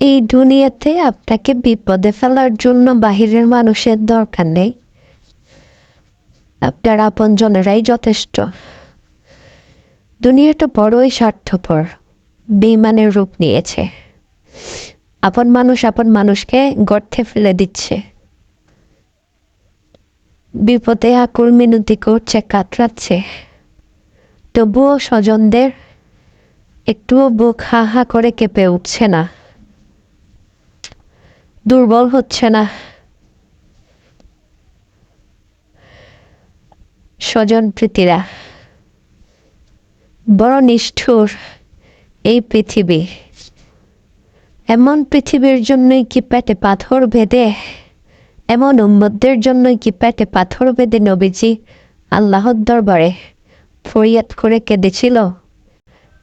এই দুনিয়াতে আপনাকে বিপদে ফেলার জন্য বাহিরের মানুষের দরকার নেই। আপনার আপনজনেরাই যথেষ্ট। দুনিয়াটা বড়ই স্বার্থপর, বেইমানের রূপ নিয়েছে। আপন মানুষ আপন মানুষকে গর্থে ফেলে দিচ্ছে। বিপদে আকুল মিনতি করছে, কাতরাচ্ছে। তবুও স্বজনদের একটুও বুক হা হা করে কেঁপে উঠছে না। দুর্বল হচ্ছে না। স্বজন প্রীতিরা, বড় নিষ্ঠুর এই পৃথিবী। এমন পৃথিবীর জন্যই কি পেটে পাথর ভেদে এমন উম্মতদের জন্যই কি পেটে পাথর ভেদে নবীজি আল্লাহর দরবারে ফরিয়াদ করে কেঁদেছিল?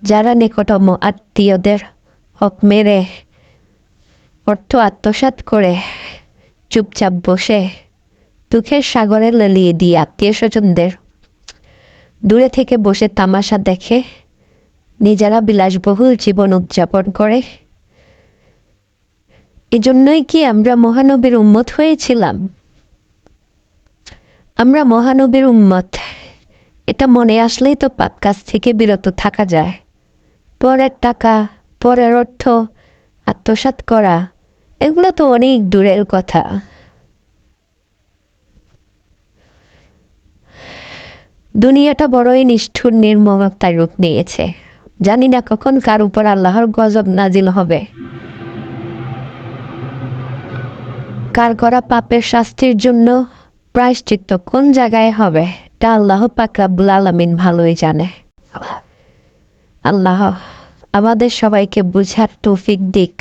যারা নিকটম আত্মীয়দের হক মেরে অর্থ আত্মসাৎ করে, চুপচাপ বসে, দুঃখের সাগরে লেলিয়ে দিয়ে আত্মীয় স্বজনদের দূরে থেকে বসে তামাশা দেখে, নিজেরা বিলাসবহুল জীবন উদযাপন করে। এজন্যই কি আমরা মহানবীর উম্মত হয়েছিলাম? আমরা মহানবীর উম্মত। এটা মনে আসলেই তো পাপ কাজ থেকে বিরত থাকা যায়। পরের টাকা, পরের অর্থ আত্মসাৎ করা এগুলো তো অনেক দূরের কথা। দুনিয়াটা বড়ই নিষ্ঠুর নির্মমতার রূপ নিয়েছে। জানি না কখন কার উপর আল্লাহর গজব নাজিল হবে। কার করা পাপের শাস্তির জন্য প্রায়শ্চিত্ত কোন জায়গায় হবে, তা আল্লাহ পাক রাব্বুল আলামিন ভালোই জানে। আল্লাহ আমাদের সবাইকে বুঝার তৌফিক দিক।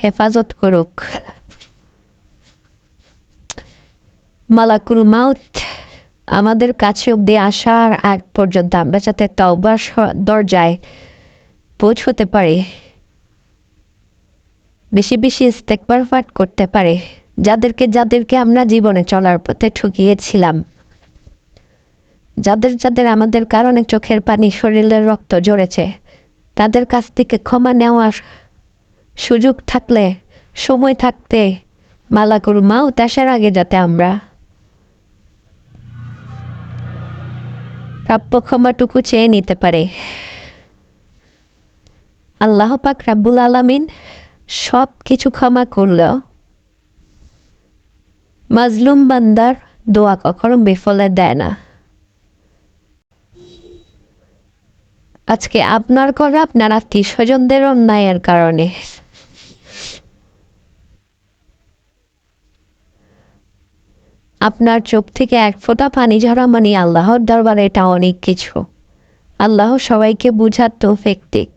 হেফাজত করুক। মালাকুল মাউত, আমাদের কাছে অব্দি আসার আগ পর্যন্ত আমরা যাতে তওবার দরজায় পৌঁছতে পারি, বেশি বেশি ইস্তেকবার পাঠ করতে পারে, যাদেরকে যাদেরকে আমরা জীবনে চলার পথে ঠকিয়েছিলাম, যাদের যাদের আমাদের কারণে চোখের পানি শরীরের রক্ত জড়েছে তাদের কাছ থেকে ক্ষমা নেওয়ার সুযোগ থাকলে, সময় থাকতে মালাকুর মাও আসার আগে যাতে আমরা প্রাপ্য ক্ষমাটুকু চেয়ে নিতে পারে। আল্লাহ পাক রাব্বুল আলামিন সব কিছু ক্ষমা করলেও মাজলুম বান্দার দোয়া কখনো বিফলে দেয় না। আজকে আপনার করা আপনার আত্মীয় স্বজনদের অন্যায়ের কারণে আপনার চোখ থেকে এক ফোঁটা পানি ঝরা মানে আল্লাহর দরবারে এটা অনেক কিছু। আল্লাহ সবাইকে বুঝার তৌফিক দিক।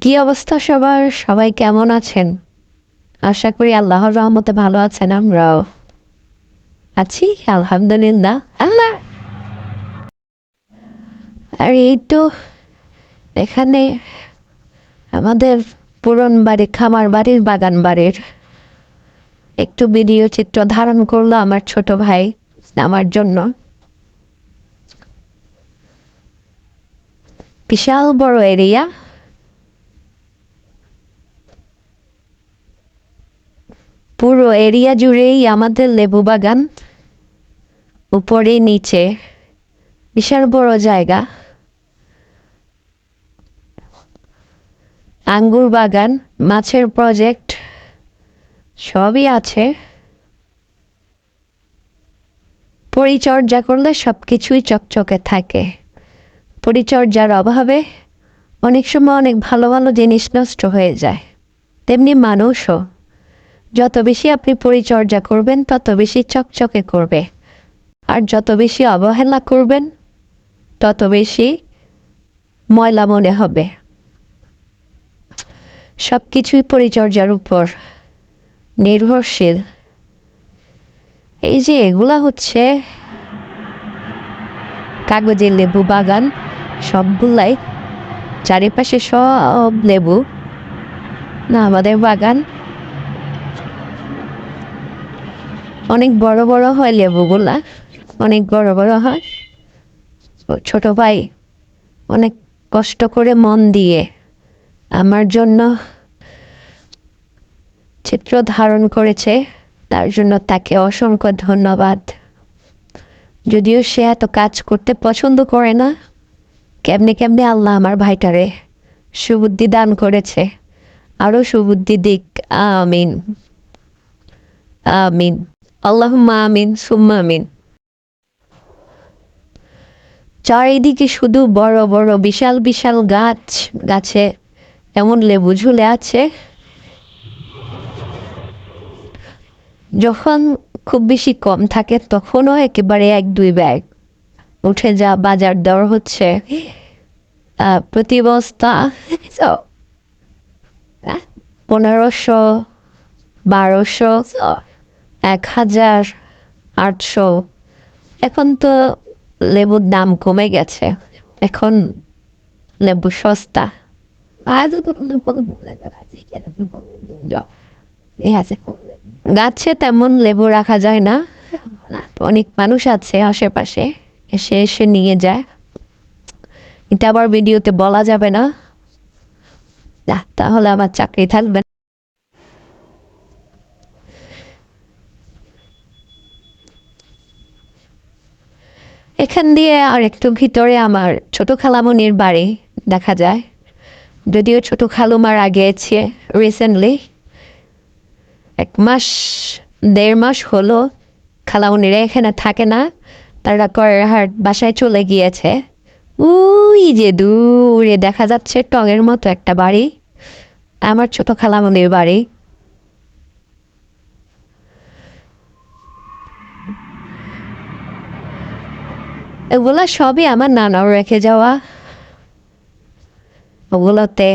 কি অবস্থা সবার? সবাই কেমন আছেন? আশা করি আল্লাহর রহমতে ভালো আছেন আমরাও। আছি, আলহামদুলিল্লাহ। আল্লাহ! আর এই তো এখানে আমাদের পুরন বাড়ি, খামার বাড়ির বাগান বাড়ির। একটু ভিডিও চিত্র ধারণ করল আমার ছোট ভাই আমার জন্য। বিশাল বড় এরিয়া। পুরো এরিয়া জুড়েই আমাদের লেবু বাগান। উপরে নিচে বিশাল বড় জায়গা। আঙ্গুর বাগান, মাছের প্রজেক্ট সবই আছে। পরিচর্যা করলে সব কিছুই চকচকে থাকে। পরিচর্যার অভাবে অনেক সময় অনেক ভালো ভালো জিনিস নষ্ট হয়ে যায়। তেমনি মানুষও। যত বেশি আপনি পরিচর্যা করবেন, তত বেশি চকচকে করবে। আর যত বেশি অবহেলা করবেন, তত বেশি ময়লা মনে হবে। সব কিছুই পরিচর্যার উপর। নির্ভরশীল। এই যে এগুলা হচ্ছে কাগজের লেবু বাগান, সবগুলাই চারিপাশে সব লেবু। না, আমাদের বাগান অনেক বড় বড় হয় লেবুগুলা, অনেক বড় বড় হয়। ছোট ভাই অনেক কষ্ট করে মন দিয়ে আমার জন্য চিত্র ধারণ করেছে, তার জন্য তাকে অসংখ্য ধন্যবাদ। যদিও সে এত কাজ করতে পছন্দ করে না, কেমনে কেমনে আল্লাহ আমার ভাইটারে সুবুদ্ধি দান করেছে। আরও সুবুদ্ধি দিক, আমিন। আমিন। আল্লাহ আমিন, সুম্মা আমিন। চারিদিকে শুধু বড় বড় বিশাল বিশাল গাছ, গাছে এমন লেবু ঝুলে আছে যখন খুব বেশি কম থাকে তখনও একেবারে এক দুই ব্যাগ উঠে যা বাজার দর হচ্ছে প্রতি বস্তা পনেরোশো বারোশো এক হাজার আটশো এখন তো লেবুর দাম কমে গেছে এখন লেবু সস্তা গাছে তেমন লেবু রাখা যায় না। অনেক মানুষ আছে আশেপাশে, এসে এসে নিয়ে যায়। এটা আবার ভিডিওতে বলা যাবে না। তাহলে আমার চাকরি থাকবে এখান দিয়ে আর একটু ভিতরে আমার ছোট খালামনির বাড়ি দেখা যায়। যদিও ছোট খালু মারা গিয়েছে রিসেন্টলি এক মাস, দেড় মাস হলো খালামনিরা এখানে থাকে না, তারা কয়েরহাট বাসায় চলে গিয়েছে। উই যে দূরে দেখা যাচ্ছে টঙের মতো একটা বাড়ি, আমার ছোট খালামনির বাড়ি। এগুলা সবই আমার নানাও রেখে যাওয়া। ওগুলোতে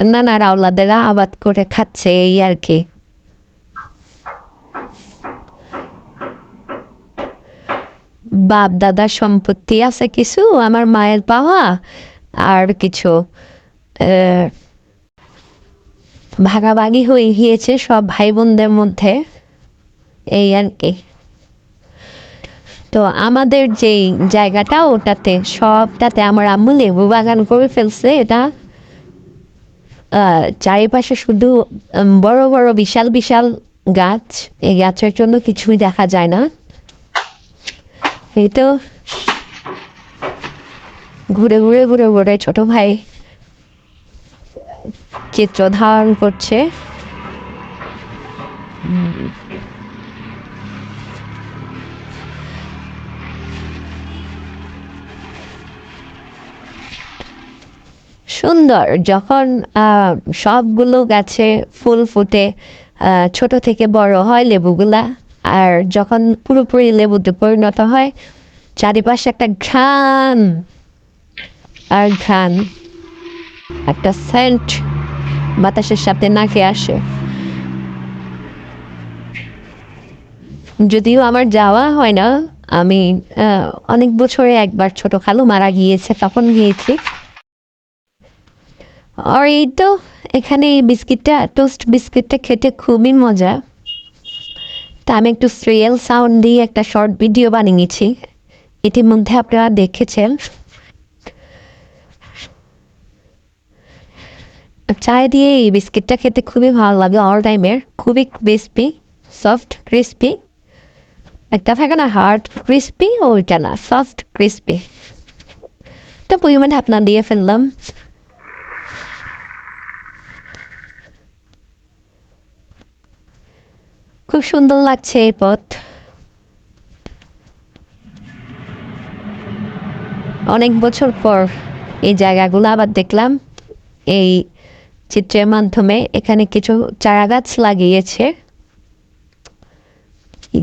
নানার আওলাদেরা আবাদ করে খাচ্ছে এই আর কি। বাপ দাদার সম্পত্তি আছে কিছু, আমার মায়ের পাওয়া আর কিছু। ভাগাভাগি হয়ে গিয়েছে সব ভাই বোনদের মধ্যে এই আর কি। তো আমাদের যেই জায়গাটা, ওটাতে সবটাতে আমার আম্মু লেবু বাগান করে ফেলছে, এটা চারিপাশে শুধু বড় বড় বিশাল বিশাল গাছ। এই গাছের জন্য কিছুই দেখা যায় না। এই তো ঘুরে ঘুরে ঘুরে ঘুরে ছোট ভাই চিত্র ধারণ করছে। সুন্দর। যখন সবগুলো গাছে ফুল ফুটে ছোট থেকে বড় হয় লেবুগুলা, আর যখন পুরোপুরি লেবুতে পরিণত হয়, চারিপাশে একটা ঘ্রাণ, আর ঘ্রাণ, একটা সেন্ট বাতাসের সাথে নাকে আসে। যদিও আমার যাওয়া হয় না, আমি অনেক বছরে একবার ছোট খালু মারা গিয়েছে, তখন গিয়েছি। আর এই তো এখানে এই বিস্কিটটা টোস্ট বিস্কিটটা খেতে খুবই মজা। তা আমি একটু সিরিয়াল সাউন্ড দিয়ে একটা শর্ট ভিডিও বানিয়েছি। ইতিমধ্যে আপনারা দেখেছেন। চায় দিয়ে এই বিস্কিটটা খেতে খুবই ভালো লাগে অল টাইমের খুবই ক্রিস্পি সফট ক্রিস্পি একটা থাকে না হার্ড ক্রিস্পি ওইটা না সফট ক্রিস্পি তো পরিমাণে আপনার দিয়ে ফেললাম। খুব সুন্দর লাগছে এই পথ। অনেক বছর পর এই জায়গাগুলো আবার দেখলাম। এই চিত্রের মাধ্যমে এখানে কিছু চারা গাছ লাগিয়েছে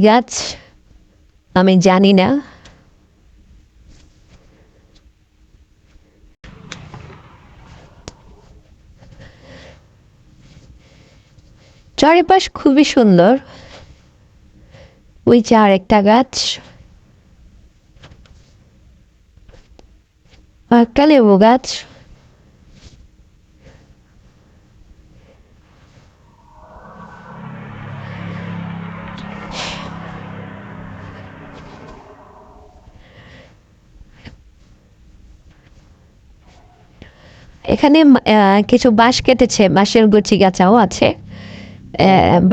গাছ? আমি জানি না। চারিপাশ খুবই সুন্দর। ওই যে আরেকটা গাছ। একটা লেবু গাছ। এখানে কিছু বাঁশ কেটেছে, বাঁশের গুচি গাছাও আছে।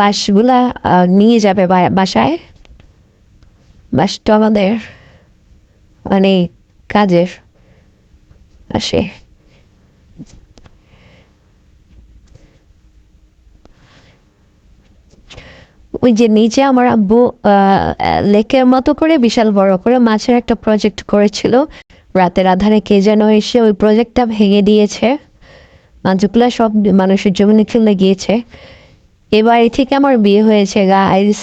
বাঁশগুলা নিয়ে যাবে বাসায়। বাঁশটা আমাদের মানে কাজের আসে। ওই যে নিচে আমার আব্বু লেকের মতো করে, বিশাল বড় করে মাছের একটা প্রজেক্ট করেছিল। রাতের আধারে কে যেন এসে ওই প্রজেক্টটা ভেঙে দিয়েছে। মাছগুলো সব মানুষের জমিনে খেলে গিয়েছে। এ থেকে আমার বিয়ে হয়েছে গাইস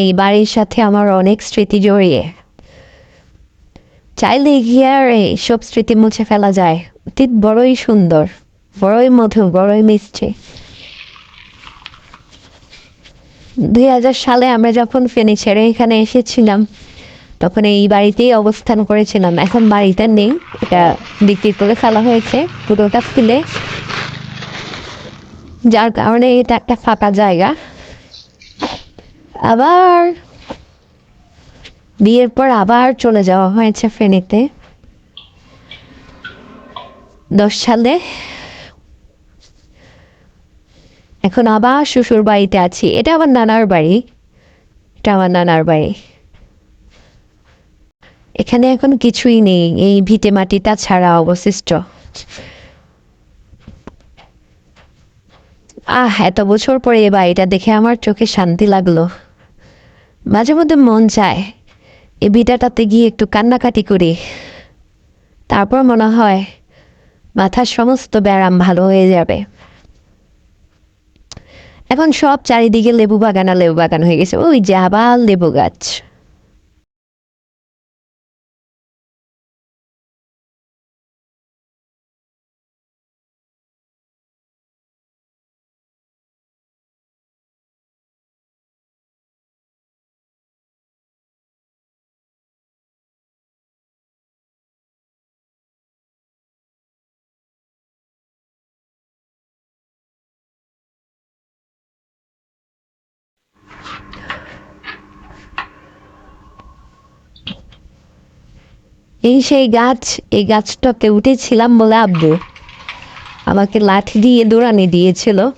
এই বাড়ির সাথে আমার অনেক স্মৃতি জড়িয়ে। চাইলে গিয়ে আর এই সব স্মৃতি মুছে ফেলা যায়। অতীত বড়ই সুন্দর, বড়ই মধুর, বড়ই মিষ্টি। দুই হাজার সালে আমরা যখন ফেনী ছেড়ে এখানে এসেছিলাম, তখন এই বাড়িতেই অবস্থান করেছিলাম। এখন বাড়িতে নেই, এটা বিক্রি করে ফেলা হয়েছে, পুরোটা খুলে। যার কারণে এটা একটা ফাঁকা জায়গা। আবার বিয়ের পর আবার চলে যাওয়া হয়েছে ফেনীতে। দশ সালে এখন আবার শ্বশুর বাড়িতে আছি। এটা আমার নানার বাড়ি। এটা আমার নানার বাড়ি। এখানে এখন কিছুই নেই। এই ভিটে মাটিটা ছাড়া অবশিষ্ট। আহ, এত বছর পরে এই বাড়িটা দেখে আমার চোখে শান্তি লাগল। মাঝে মধ্যে মন চায়। এই বিটাটাতে গিয়ে একটু কান্নাকাটি করি। তারপর মনে হয়, মাথার সমস্ত ব্যায়াম ভালো হয়ে যাবে। এখন সব চারিদিকে লেবু বাগান আর লেবু বাগান হয়ে গেছে। ওই যে আবার লেবু গাছ। এই সেই গাছ, এই গাছটাতে উঠেছিলাম বলে আব্বু। আমাকে লাঠি দিয়ে দৌড়ানি দিয়েছিল।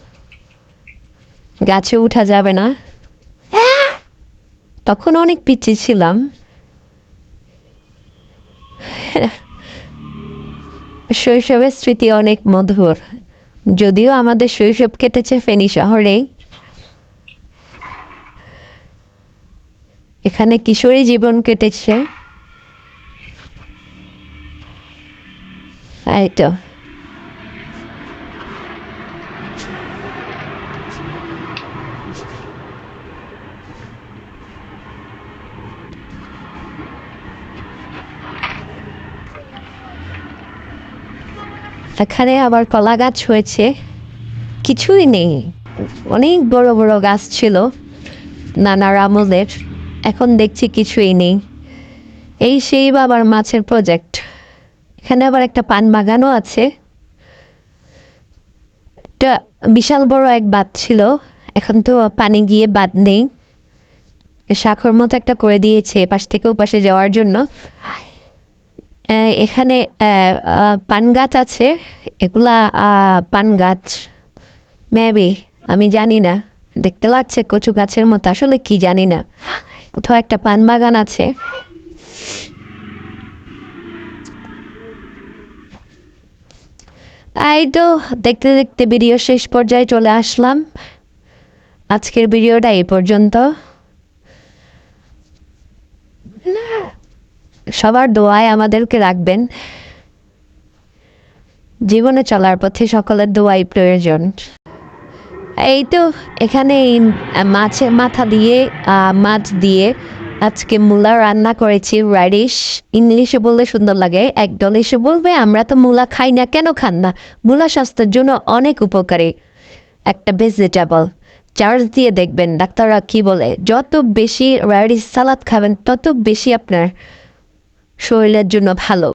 গাছে উঠা যাবে না। তখন অনেক পিছিয়ে ছিলাম। শৈশবের স্মৃতি অনেক মধুর। যদিও আমাদের শৈশব কেটেছে ফেনী শহরে। এখানে কিশোরী জীবন কেটেছে। এই তো। এখানে আবার কলা গাছ হয়েছে। কিছুই নেই। অনেক বড় বড় গাছ ছিল নানার আমলের এখন দেখছি কিছুই নেই। এই সেই বাবার মাছের প্রজেক্ট এখানে আবার একটা পান বাগানও আছে। একটা বিশাল বড় এক বাঁধ ছিল। এখন তো পানি গিয়ে বাঁধ নেই। শাখর মতো একটা করে দিয়েছে পাশ থেকে ওপাশে যাওয়ার জন্য। এখানে পান গাছ আছে। এগুলা পান গাছ। মেবি আমি জানি না। দেখতে লাগছে কচু গাছের মতো। আসলে কি জানি না। কোথাও একটা পান বাগান আছে। এই তো, দেখতে দেখতে ভিডিও শেষ পর্যায়ে চলে আসলাম। আজকের ভিডিওটা এই পর্যন্ত। সবার দোয়ায় আমাদেরকে রাখবেন। জীবনে চলার পথে সকলের দোয়াই প্রয়োজন। এই তো এখানে মাছের মাথা দিয়ে মাছ দিয়ে আজকে মূলা রান্না করেছি রাইডিশ ইংলিশে বললে সুন্দর লাগে। একদল এসে বলবে, আমরা তো মূলা খাই না, কেন খান না? মূলা স্বাস্থ্যের জন্য অনেক উপকারী। একটা ভেজিটেবল চার্জ দিয়ে দেখবেন, ডাক্তাররা কি বলে, যত বেশি রাইডিশ সালাদ খাবেন, তত বেশি আপনার শরীরের জন্য ভালো।